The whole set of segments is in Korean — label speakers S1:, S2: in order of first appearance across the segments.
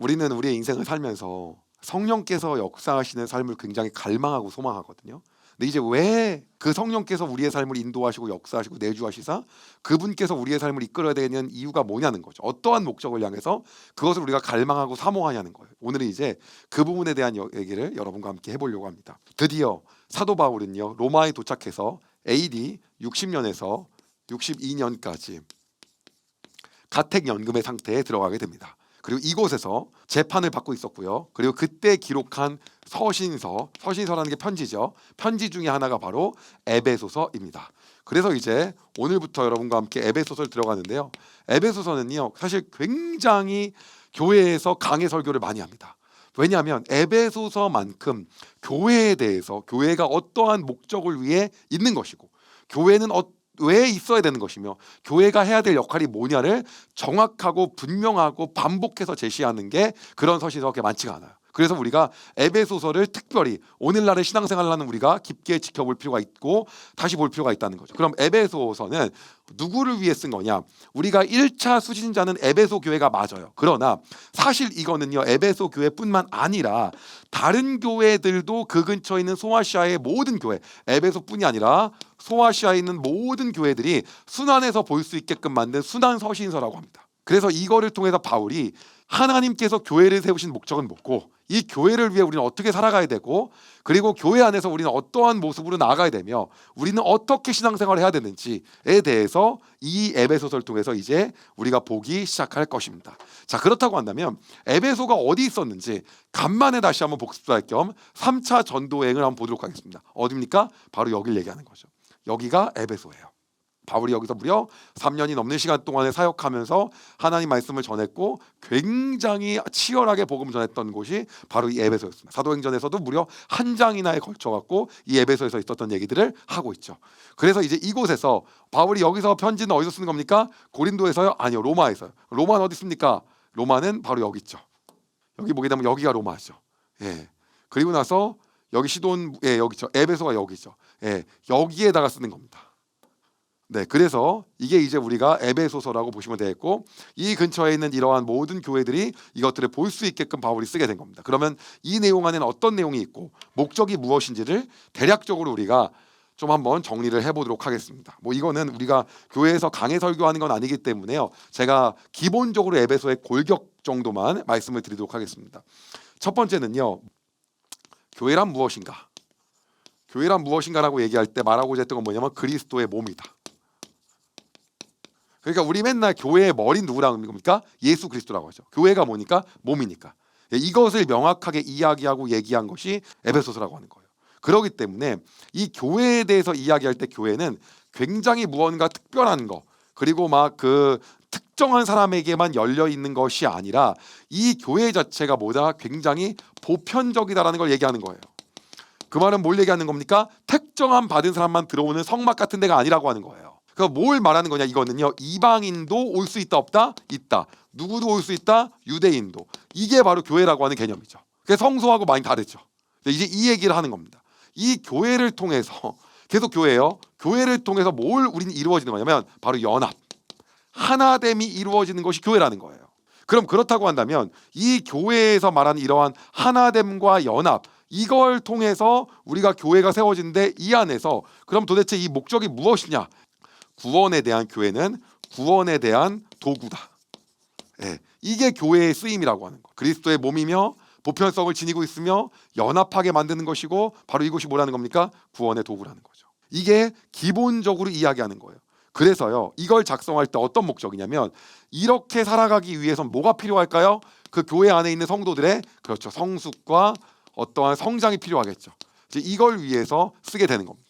S1: 우리는 우리의 인생을 살면서 성령께서 역사하시는 삶을 굉장히 갈망하고 소망하거든요. 근데 이제 왜 그 성령께서 우리의 삶을 인도하시고 역사하시고 내주하시사 그분께서 우리의 삶을 이끌어야 되는 이유가 뭐냐는 거죠. 어떠한 목적을 향해서 그것을 우리가 갈망하고 사모하냐는 거예요. 오늘은 이제 그 부분에 대한 여- 얘기를 여러분과 함께 해보려고 합니다. 드디어 사도 바울은요 로마에 도착해서 AD 60년에서 62년까지 가택 연금의 상태에 들어가게 됩니다. 그리고 이곳에서 재판을 받고 있었고요. 그리고 그때 기록한 서신서, 서신서라는 게 편지죠. 편지 중에 하나가 바로 에베소서입니다. 그래서 이제 오늘부터 여러분과 함께 에베소서를 들어가는데요. 에베소서는요, 사실 굉장히 교회에서 강해 설교를 많이 합니다. 왜냐하면 에베소서만큼 교회에 대해서 교회가 어떠한 목적을 위해 있는 것이고 교회는 어, 왜 있어야 되는 것이며 교회가 해야 될 역할이 뭐냐를 정확하고 분명하고 반복해서 제시하는 게 그런 서신서가 그렇게 많지가 않아요. 그래서 우리가 에베소서를 특별히 오늘날의 신앙생활을 하는 우리가 깊게 지켜볼 필요가 있고 다시 볼 필요가 있다는 거죠. 그럼 에베소서는 누구를 위해 쓴 거냐? 우리가 1차 수신자는 에베소 교회가 맞아요. 그러나 사실 이거는요. 에베소 교회뿐만 아니라 다른 교회들도 그 근처에 있는 소아시아의 모든 교회, 에베소뿐이 아니라 소아시아에 있는 모든 교회들이 순환해서 볼 수 있게끔 만든 순환 서신서라고 합니다. 그래서 이거를 통해서 바울이 하나님께서 교회를 세우신 목적은 뭐고 이 교회를 위해 우리는 어떻게 살아가야 되고 그리고 교회 안에서 우리는 어떠한 모습으로 나아가야 되며 우리는 어떻게 신앙생활을 해야 되는지에 대해서 이 에베소서를 통해서 이제 우리가 보기 시작할 것입니다. 자 그렇다고 한다면 에베소가 어디 있었는지 간만에 다시 한번 복습할 겸 3차 전도 여행을 한번 보도록 하겠습니다. 어디입니까? 바로 여기를 얘기하는 거죠. 여기가 에베소예요. 바울이 여기서 무려 3년이 넘는 시간 동안에 사역하면서 하나님 말씀을 전했고 굉장히 치열하게 복음 전했던 곳이 바로 이 에베소였습니다. 사도행전에서도 무려 한 장이나에 걸쳐 갖고 이 에베소에서 있었던 얘기들을 하고 있죠. 그래서 이제 이곳에서 바울이 여기서 편지는 어디서 쓰는 겁니까? 고린도에서요? 아니요, 로마에서요. 로마는 어디 있습니까? 로마는 바로 여기 있죠. 여기 보게 되면 여기가 로마죠. 예. 그리고 나서 여기 시돈 예, 여기죠. 에베소가 여기죠. 예. 여기에다가 쓰는 겁니다. 네, 그래서 이게 이제 우리가 에베소서라고 보시면 되겠고 이 근처에 있는 이러한 모든 교회들이 이것들을 볼 수 있게끔 바울이 쓰게 된 겁니다. 그러면 이 내용 안에는 어떤 내용이 있고 목적이 무엇인지를 대략적으로 우리가 좀 한번 정리를 해보도록 하겠습니다. 뭐 이거는 우리가 교회에서 강해 설교하는 건 아니기 때문에요. 제가 기본적으로 에베소의 골격 정도만 말씀을 드리도록 하겠습니다. 첫 번째는요. 교회란 무엇인가? 교회란 무엇인가라고 얘기할 때 말하고자 했던 건 뭐냐면 그리스도의 몸이다. 그러니까 우리 맨날 교회의 머리 누구라고 합니까? 예수 그리스도라고 하죠. 교회가 뭐니까 몸이니까. 예, 이것을 명확하게 이야기하고 얘기한 것이 에베소서라고 하는 거예요. 그렇기 때문에 이 교회에 대해서 이야기할 때 교회는 굉장히 무언가 특별한 거 그리고 막 그 특정한 사람에게만 열려 있는 것이 아니라 이 교회 자체가 뭐다 굉장히 보편적이다라는 걸 얘기하는 거예요. 그 말은 뭘 얘기하는 겁니까? 특정한 받은 사람만 들어오는 성막 같은 데가 아니라고 하는 거예요. 그뭘 말하는 거냐 이거는요 이방인도 올 수 있다 없다 있다 누구도 올 수 있다 유대인도 이게 바로 교회라고 하는 개념이죠. 그래서 성소하고 많이 다르죠. 이제 이 얘기를 하는 겁니다. 이 교회를 통해서 계속 교회예요. 교회를 통해서 뭘 우리는 이루어지는 거냐면 바로 연합 하나됨이 이루어지는 것이 교회라는 거예요. 그럼 그렇다고 한다면 이 교회에서 말하는 이러한 하나됨과 연합 이걸 통해서 우리가 교회가 세워지는데 이 안에서 그럼 도대체 이 목적이 무엇이냐? 구원에 대한 교회는 구원에 대한 도구다. 예, 이게 교회의 쓰임이라고 하는 거. 그리스도의 몸이며 보편성을 지니고 있으며 연합하게 만드는 것이고 바로 이것이 뭐라는 겁니까? 구원의 도구라는 거죠. 이게 기본적으로 이야기하는 거예요. 그래서요. 이걸 작성할 때 어떤 목적이냐면 이렇게 살아가기 위해선 뭐가 필요할까요? 그 교회 안에 있는 성도들의 그렇죠. 성숙과 어떠한 성장이 필요하겠죠. 이제 이걸 위해서 쓰게 되는 겁니다.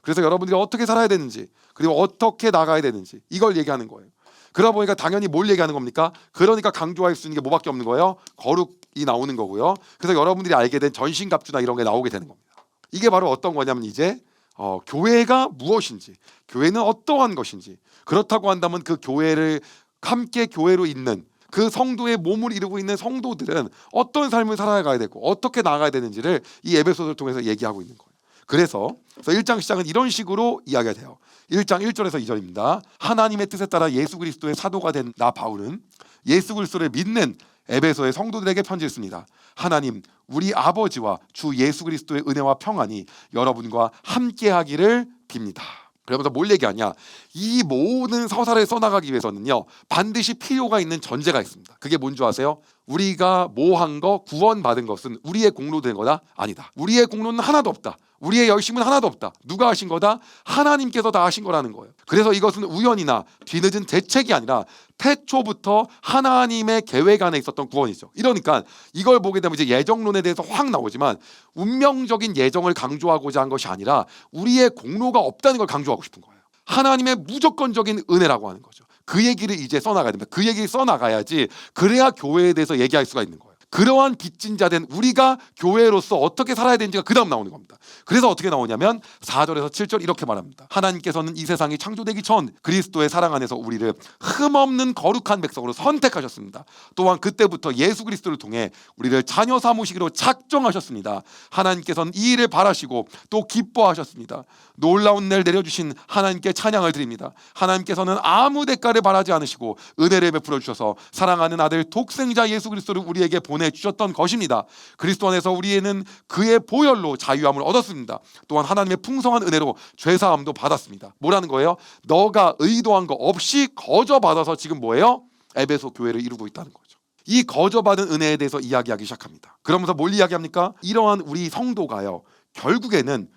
S1: 그래서 여러분들이 어떻게 살아야 되는지 그리고 어떻게 나가야 되는지 이걸 얘기하는 거예요. 그러다 보니까 당연히 뭘 얘기하는 겁니까? 그러니까 강조할 수 있는 게 뭐밖에 없는 거예요? 거룩이 나오는 거고요. 그래서 여러분들이 알게 된 전신갑주나 이런 게 나오게 되는 겁니다. 이게 바로 어떤 거냐면 이제 어, 교회가 무엇인지, 교회는 어떠한 것인지 그렇다고 한다면 그 교회를 함께 교회로 있는 그 성도의 몸을 이루고 있는 성도들은 어떤 삶을 살아가야 되고 어떻게 나가야 되는지를 이 에베소서를 통해서 얘기하고 있는 거예요. 그래서, 그래서 1장 시작은 이런 식으로 이야기가 돼요. 1장 1절에서 2절입니다. 하나님의 뜻에 따라 예수 그리스도의 사도가 된 나 바울은 예수 그리스도를 믿는 에베소의 성도들에게 편지를 씁니다. 하나님, 우리 아버지와 주 예수 그리스도의 은혜와 평안이 여러분과 함께하기를 빕니다. 그러면서 뭘 얘기하냐? 이 모든 서사를 써나가기 위해서는요 반드시 필요가 있는 전제가 있습니다. 그게 뭔지 아세요? 우리가 뭐한거 구원받은 것은 우리의 공로 된 거다? 아니다. 우리의 공로는 하나도 없다. 우리의 열심은 하나도 없다. 누가 하신 거다? 하나님께서 다 하신 거라는 거예요. 그래서 이것은 우연이나 뒤늦은 대책이 아니라 태초부터 하나님의 계획 안에 있었던 구원이죠. 이러니까 이걸 보게 되면 이제 예정론에 대해서 확 나오지만 운명적인 예정을 강조하고자 한 것이 아니라 우리의 공로가 없다는 걸 강조하고 싶은 거예요. 하나님의 무조건적인 은혜라고 하는 거죠. 그 얘기를 이제 써나가야 됩니다. 그 얘기를 써나가야지 그래야 교회에 대해서 얘기할 수가 있는 거예요. 그러한 빚진 자 된 우리가 교회로서 어떻게 살아야 되는지가 그 다음 나오는 겁니다. 그래서 어떻게 나오냐면 4절에서 7절 이렇게 말합니다. 하나님께서는 이 세상이 창조되기 전 그리스도의 사랑 안에서 우리를 흠없는 거룩한 백성으로 선택하셨습니다. 또한 그때부터 예수 그리스도를 통해 우리를 자녀 삼으시기로 작정하셨습니다. 하나님께서는 이 일을 바라시고 또 기뻐하셨습니다. 놀라운 날 내려주신 하나님께 찬양을 드립니다. 하나님께서는 아무 대가를 바라지 않으시고 은혜를 베풀어 주셔서 사랑하는 아들 독생자 예수 그리스도를 우리에게 보내 주셨던 것입니다. 그리스도 안에서 우리에는 그의 보혈로 자유함을 얻었습니다. 또한 하나님의 풍성한 은혜로 죄 사함도 받았습니다. 뭐라는 거예요? 너가 의도한 거 없이 거저 받아서 지금 뭐예요? 에베소 교회를 이루고 있다는 거죠. 이 거저받은 은혜에 대해서 이야기하기 시작합니다. 그러면서 뭘 이야기합니까? 이러한 우리 성도가요. 결국에는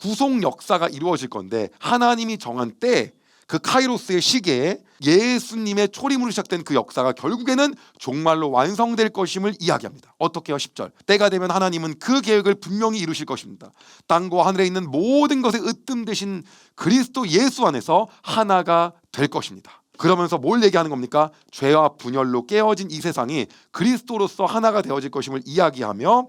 S1: 구속 역사가 이루어질 건데 하나님이 정한 때 그 카이로스의 시계에 예수님의 초림으로 시작된 그 역사가 결국에는 종말로 완성될 것임을 이야기합니다. 어떻게요? 10절. 때가 되면 하나님은 그 계획을 분명히 이루실 것입니다. 땅과 하늘에 있는 모든 것의 으뜸 되신 그리스도 예수 안에서 하나가 될 것입니다. 그러면서 뭘 얘기하는 겁니까? 죄와 분열로 깨어진 이 세상이 그리스도로서 하나가 되어질 것임을 이야기하며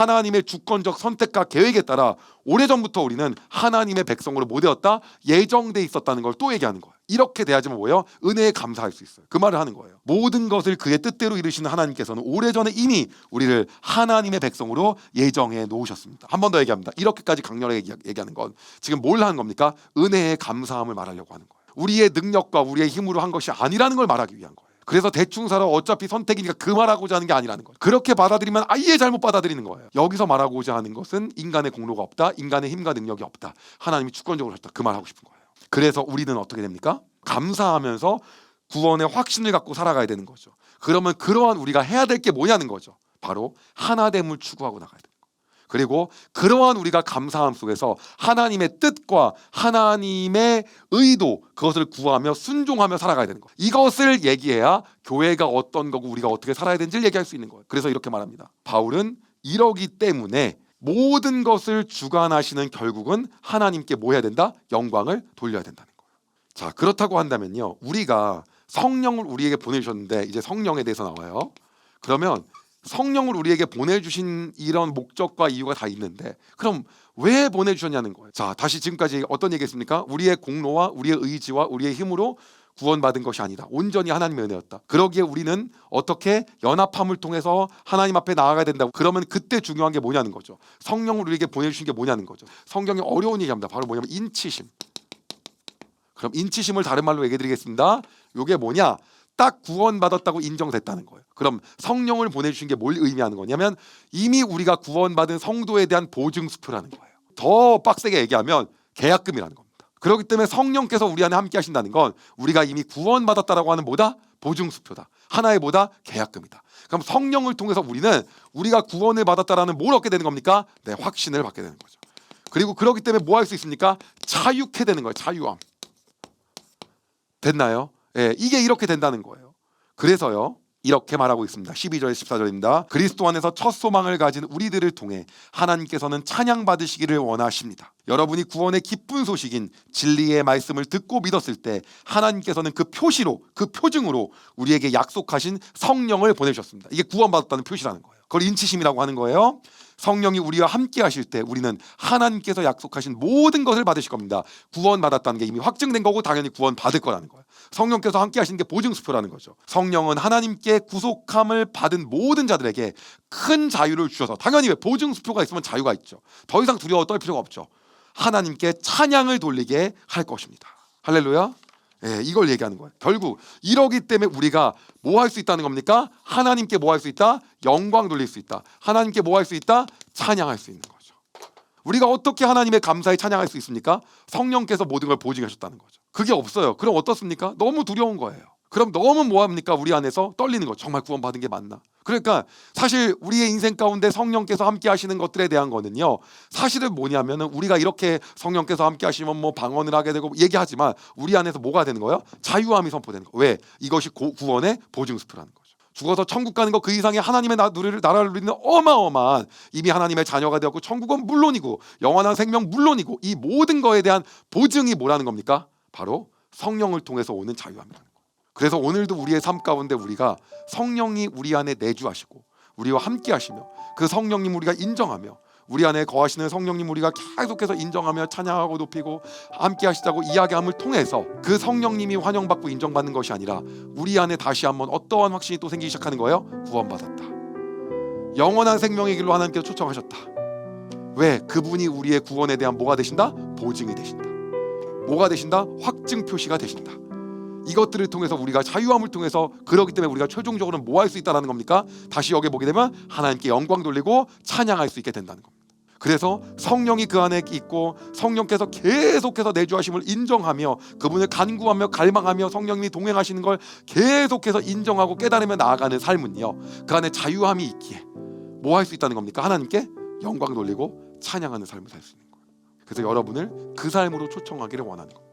S1: 하나님의 주권적 선택과 계획에 따라 오래전부터 우리는 하나님의 백성으로 못 되었다 예정돼 있었다는 걸 또 얘기하는 거예요. 이렇게 돼야지만 뭐예요? 은혜에 감사할 수 있어요. 그 말을 하는 거예요. 모든 것을 그의 뜻대로 이루시는 하나님께서는 오래전에 이미 우리를 하나님의 백성으로 예정해 놓으셨습니다. 한 번 더 얘기합니다. 이렇게까지 강렬하게 얘기- 얘기하는 건 지금 뭘 하는 겁니까? 은혜에 감사함을 말하려고 하는 거예요. 우리의 능력과 우리의 힘으로 한 것이 아니라는 걸 말하기 위한 거예요. 그래서 대충 살아 어차피 선택이니까 그 말하고자 하는 게 아니라는 거예요. 그렇게 받아들이면 아예 잘못 받아들이는 거예요. 여기서 말하고자 하는 것은 인간의 공로가 없다, 인간의 힘과 능력이 없다. 하나님이 주권적으로 하셨다. 그 말하고 싶은 거예요. 그래서 우리는 어떻게 됩니까? 감사하면서 구원의 확신을 갖고 살아가야 되는 거죠. 그러면 그러한 우리가 해야 될 게 뭐냐는 거죠. 바로 하나됨을 추구하고 나가야 돼요. 그리고 그러한 우리가 감사함 속에서 하나님의 뜻과 하나님의 의도 그것을 구하며 순종하며 살아가야 되는 거예요. 이것을 얘기해야 교회가 어떤 거고 우리가 어떻게 살아야 되는지를 얘기할 수 있는 거예요. 그래서 이렇게 말합니다. 바울은 이러기 때문에 모든 것을 주관하시는 결국은 하나님께 뭐 해야 된다? 영광을 돌려야 된다는 거예요. 자, 그렇다고 한다면요. 우리가 성령을 우리에게 보내주셨는데 이제 성령에 대해서 나와요. 그러면 성령을 우리에게 보내주신 이런 목적과 이유가 다 있는데 그럼 왜 보내주셨냐는 거예요. 자 다시 지금까지 어떤 얘기했습니까? 우리의 공로와 우리의 의지와 우리의 힘으로 구원받은 것이 아니다. 온전히 하나님의 은혜였다. 그러기에 우리는 어떻게 연합함을 통해서 하나님 앞에 나아가야 된다고. 그러면 그때 중요한 게 뭐냐는 거죠. 성령을 우리에게 보내주신 게 뭐냐는 거죠. 성경이 어려운 얘기합니다. 바로 뭐냐면 인치심. 그럼 인치심을 다른 말로 얘기해 드리겠습니다. 이게 뭐냐? 딱 구원받았다고 인정됐다는 거예요. 그럼 성령을 보내주신 게 뭘 의미하는 거냐면 이미 우리가 구원받은 성도에 대한 보증 수표라는 거예요. 더 빡세게 얘기하면 계약금이라는 겁니다. 그렇기 때문에 성령께서 우리 안에 함께 하신다는 건 우리가 이미 구원받았다라고 하는 뭐다? 보증 수표다. 하나의 뭐다? 계약금이다. 그럼 성령을 통해서 우리는 우리가 구원을 받았다라는 뭘 얻게 되는 겁니까? 네, 확신을 받게 되는 거죠. 그리고 그렇기 때문에 뭐 할 수 있습니까? 자유케 되는 거예요. 자유함. 됐나요? 예, 이게 이렇게 된다는 거예요. 그래서요. 이렇게 말하고 있습니다. 12절 14절입니다. 그리스도 안에서 첫 소망을 가진 우리들을 통해 하나님께서는 찬양 받으시기를 원하십니다. 여러분이 구원의 기쁜 소식인 진리의 말씀을 듣고 믿었을 때 하나님께서는 그 표시로 그 표징으로 우리에게 약속하신 성령을 보내셨습니다. 이게 구원받았다는 표시라는 거예요. 그걸 인치심이라고 하는 거예요. 성령이 우리와 함께 하실 때 우리는 하나님께서 약속하신 모든 것을 받으실 겁니다. 구원 받았다는 게 이미 확증된 거고 당연히 구원 받을 거라는 거예요. 성령께서 함께 하시는 게 보증 수표라는 거죠. 성령은 하나님께 구속함을 받은 모든 자들에게 큰 자유를 주셔서 당연히 왜 보증 수표가 있으면 자유가 있죠. 더 이상 두려워 떨 필요가 없죠. 하나님께 찬양을 돌리게 할 것입니다. 할렐루야. 예, 이걸 얘기하는 거예요. 결국 이러기 때문에 우리가 뭐 할 수 있다는 겁니까? 하나님께 뭐 할 수 있다? 영광 돌릴 수 있다. 하나님께 뭐 할 수 있다? 찬양할 수 있는 거죠. 우리가 어떻게 하나님의 감사에 찬양할 수 있습니까? 성령께서 모든 걸 보증하셨다는 거죠. 그게 없어요. 그럼 어떻습니까? 너무 두려운 거예요. 그럼 너무 뭐합니까? 우리 안에서 떨리는 거. 정말 구원받은 게 맞나? 그러니까 사실 우리의 인생 가운데 성령께서 함께 하시는 것들에 대한 거는요. 사실은 뭐냐면은 우리가 이렇게 성령께서 함께 하시면 뭐 방언을 하게 되고 얘기하지만 우리 안에서 뭐가 되는 거예요? 자유함이 선포되는 거. 왜? 이것이 고- 구원의 보증수표라는 거죠. 죽어서 천국 가는 거그 이상의 하나님의 나, 누리를 나라를 누리는 어마어마한 이미 하나님의 자녀가 되었고 천국은 물론이고 영원한 생명 물론이고 이 모든 거에 대한 보증이 뭐라는 겁니까? 바로 성령을 통해서 오는 거예요. 그래서 오늘도 우리의 삶 가운데 우리가 성령이 우리 안에 내주하시고 우리와 함께 하시며 그 성령님 우리가 인정하며 우리 안에 거하시는 성령님 우리가 계속해서 인정하며 찬양하고 높이고 함께 하시다고 이야기함을 통해서 그 성령님이 환영받고 인정받는 것이 아니라 우리 안에 다시 한번 어떠한 확신이 또 생기기 시작하는 거예요? 구원받았다. 영원한 생명의 길로 하나님께서 초청하셨다. 왜? 그분이 우리의 구원에 대한 뭐가 되신다? 보증이 되신다. 뭐가 되신다? 확증 표시가 되신다. 이것들을 통해서 우리가 자유함을 통해서 그러기 때문에 우리가 최종적으로 뭐할 수 있다라는 겁니까? 다시 여기 보게 되면 하나님께 영광 돌리고 찬양할 수 있게 된다는 겁니다. 그래서 성령이 그 안에 있고 성령께서 계속해서 내주하심을 인정하며 그분을 간구하며 갈망하며 성령님이 동행하시는 걸 계속해서 인정하고 깨달으며 나아가는 삶은요. 그 안에 자유함이 있기에 뭐 할 수 있다는 겁니까? 하나님께 영광 돌리고 찬양하는 삶을 살 수 있는 거예요. 그래서 여러분을 그 삶으로 초청하기를 원하는 겁니다.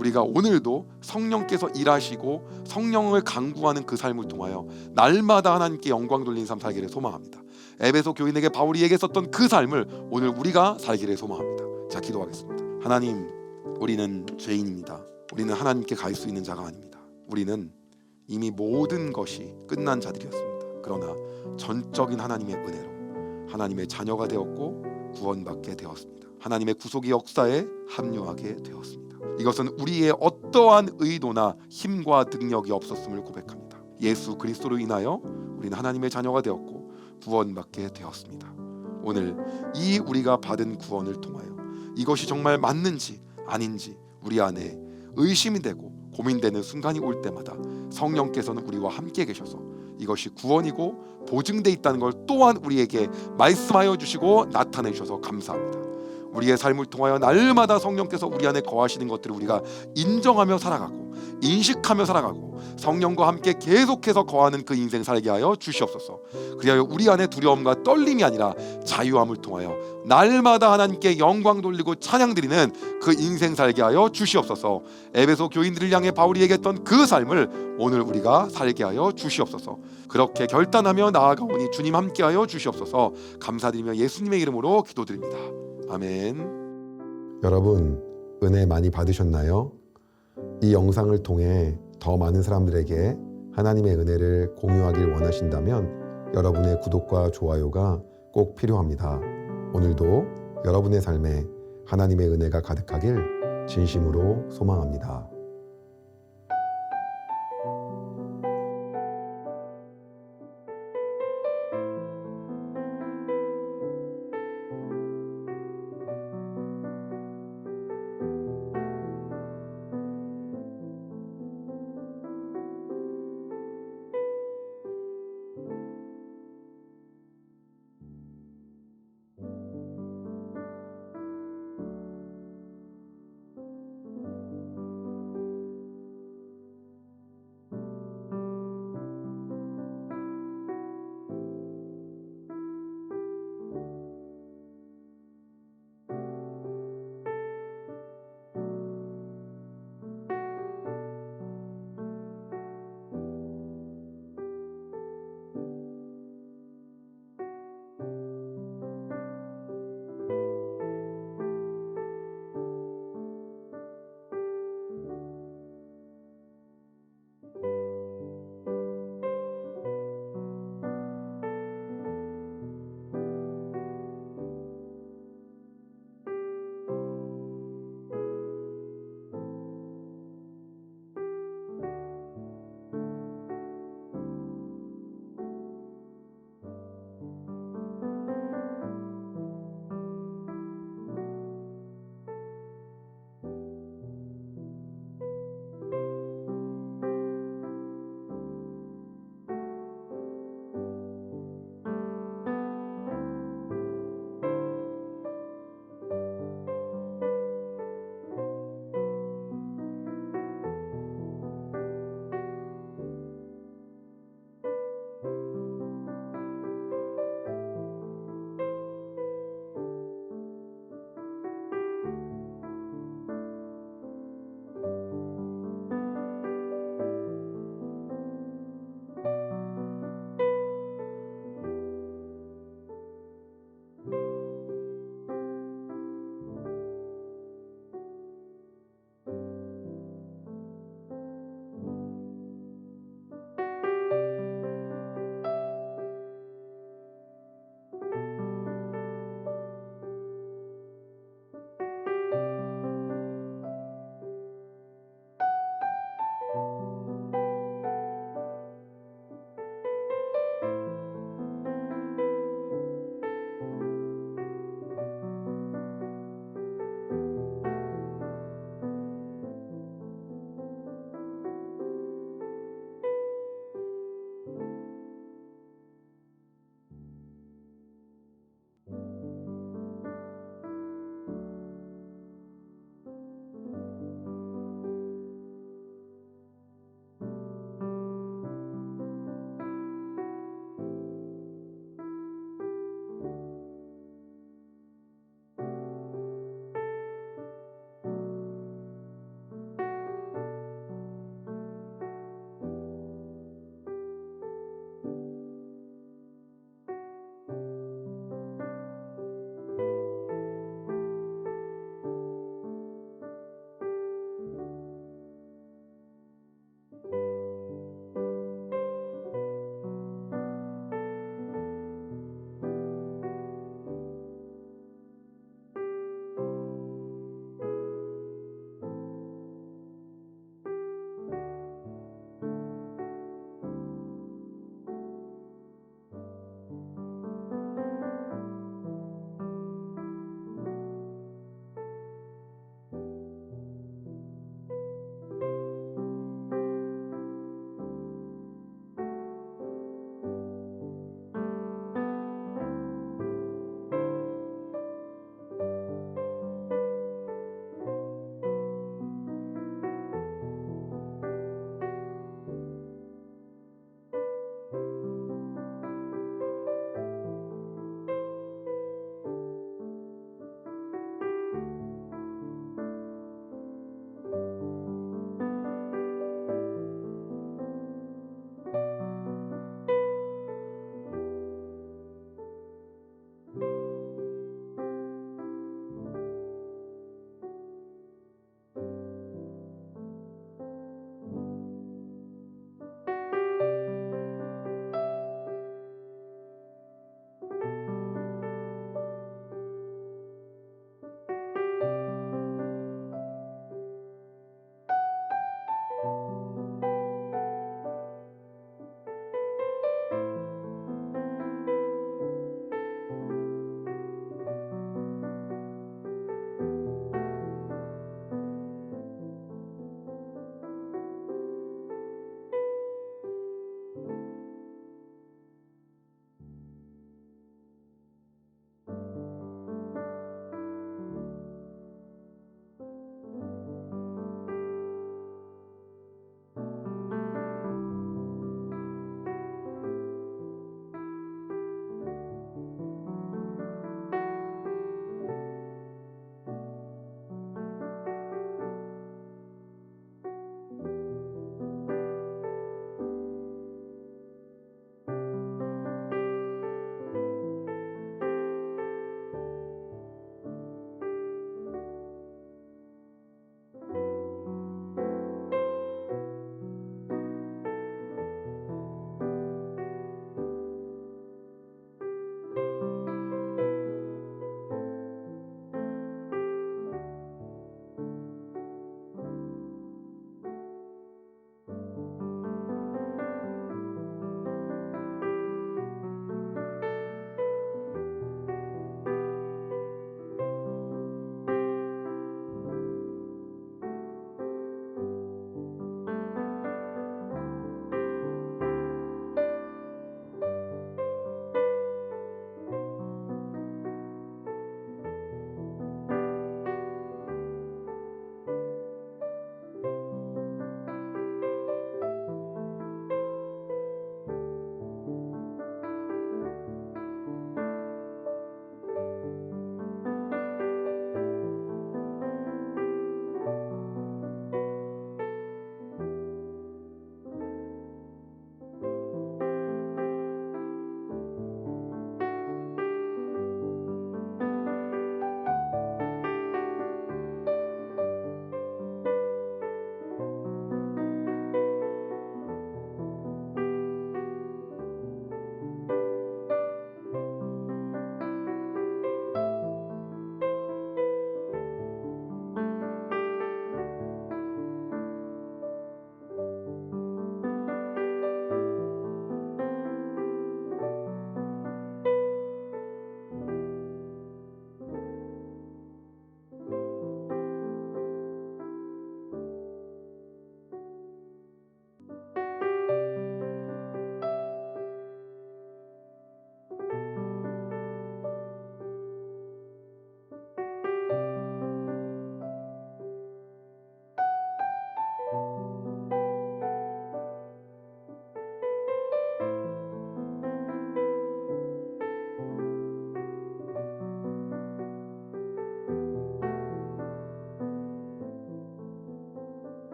S1: 우리가 오늘도 성령께서 일하시고 성령을 강구하는 그 삶을 통하여 날마다 하나님께 영광 돌리는 삶 살기를 소망합니다. 에베소 교인에게 바울이 얘기했었던 그 삶을 오늘 우리가 살기를 소망합니다. 자 기도하겠습니다. 하나님, 우리는 죄인입니다. 우리는 하나님께 갈 수 있는 자가 아닙니다. 우리는 이미 모든 것이 끝난 자들이었습니다. 그러나 전적인 하나님의 은혜로 하나님의 자녀가 되었고 구원받게 되었습니다. 하나님의 구속의 역사에 합류하게 되었습니다. 이것은 우리의 어떠한 의도나 힘과 능력이 없었음을 고백합니다. 예수 그리스도로 인하여 우리는 하나님의 자녀가 되었고 구원받게 되었습니다. 오늘 이 우리가 받은 구원을 통하여 이것이 정말 맞는지 아닌지 우리 안에 의심이 되고 고민되는 순간이 올 때마다 성령께서는 우리와 함께 계셔서 이것이 구원이고 보증돼 있다는 걸 또한 우리에게 말씀하여 주시고 나타내 주셔서 감사합니다. 우리의 삶을 통하여 날마다 성령께서 우리 안에 거하시는 것들을 우리가 인정하며 살아가고 인식하며 살아가고 성령과 함께 계속해서 거하는 그 인생 살게 하여 주시옵소서. 그리하여 우리 안에 두려움과 떨림이 아니라 자유함을 통하여 날마다 하나님께 영광 돌리고 찬양 드리는 그 인생 살게 하여 주시옵소서. 에베소 교인들을 향해 바울이 얘기했던 그 삶을 오늘 우리가 살게 하여 주시옵소서. 그렇게 결단하며 나아가오니 주님 함께 하여 주시옵소서. 감사드리며 예수님의 이름으로 기도드립니다. 아멘.
S2: 여러분 은혜 많이 받으셨나요? 이 영상을 통해 더 많은 사람들에게 하나님의 은혜를 공유하길 원하신다면 여러분의 구독과 좋아요가 꼭 필요합니다. 오늘도 여러분의 삶에 하나님의 은혜가 가득하길 진심으로 소망합니다.